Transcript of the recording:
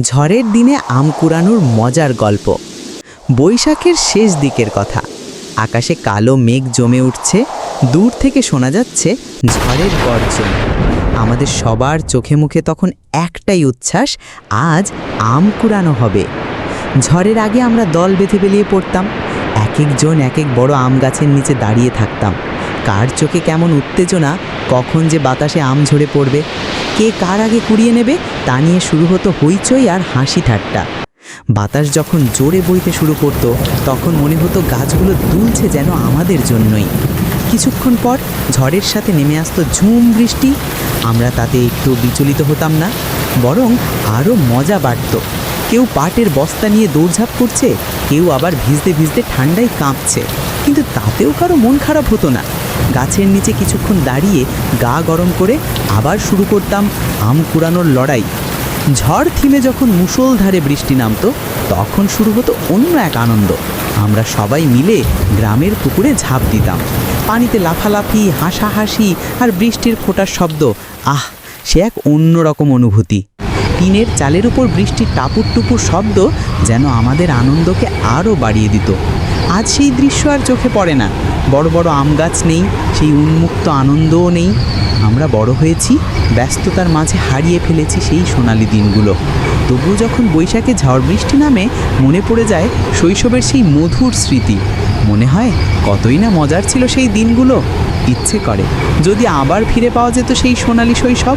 ঝড়ের দিনে আম কুড়ানোর মজার গল্প। বৈশাখের শেষ দিকের কথা। আকাশে কালো মেঘ জমে উঠছে, দূর থেকে শোনা যাচ্ছে ঝড়ের গর্জন। আমাদের সবার চোখে মুখে তখন একটাই উচ্ছ্বাস, আজ আম কুড়ানো হবে। ঝড়ের আগে আমরা দল বেঁধে বেরিয়ে পড়তাম এক একজন এক এক বড় আম গাছের নিচে দাঁড়িয়ে থাকতাম। কার চোখে কেমন উত্তেজনা, কখন যে বাতাসে আম ঝরে পড়বে। কে কার আগে কুড়িয়ে নেবে তা নিয়ে শুরু হতো হইচই আর হাসি ঠাট্টা। বাতাস যখন জোরে বইতে শুরু করতো, তখন মনে হতো গাছগুলো দুলছে যেন আমাদের জন্যই। কিছুক্ষণ পর ঝড়ের সাথে নেমে আসতো ঝুম বৃষ্টি, আমরা তাতে একটু বিচলিত হতাম না, বরং আরও মজা বাড়তো। কেউ পাটের বস্তা নিয়ে দৌড়ঝাঁপ করছে, কেউ আবার ভিজতে ভিজতে ঠান্ডায় কাঁপছে। কিন্তু তাতেও কারও মন খারাপ হতো না। গাছের নিচে কিছুক্ষণ দাঁড়িয়ে গা গরম করে আবার শুরু করতাম আম কুড়ানোর লড়াই। ঝড় থিমে যখন মুষলধারে বৃষ্টি নামতো, তখন শুরু হতো অন্য এক আনন্দ। আমরা সবাই মিলে গ্রামের পুকুরে ঝাঁপ দিতাম। পানিতে লাফালাফি, হাসাহাসি আর বৃষ্টির ফোঁটার শব্দ, আহ, সে এক অন্যরকম অনুভূতি। টিনের চালের উপর বৃষ্টির টাপুর টুপুর শব্দ যেন আমাদের আনন্দকে আরও বাড়িয়ে দিত। আজ সেই দৃশ্য আর চোখে পড়ে না। বড় বড় আম গাছ নেই, সেই উন্মুক্ত আনন্দও নেই। আমরা বড় হয়েছি, ব্যস্ততার মাঝে হারিয়ে ফেলেছি সেই সোনালি দিনগুলো। তবুও যখন বৈশাখে ঝড় বৃষ্টি নামে, মনে পড়ে যায় শৈশবের সেই মধুর স্মৃতি। মনে হয় কতই না মজার ছিল সেই দিনগুলো। ইচ্ছে করে, যদি আবার ফিরে পাওয়া যেত সেই সোনালি শৈশব।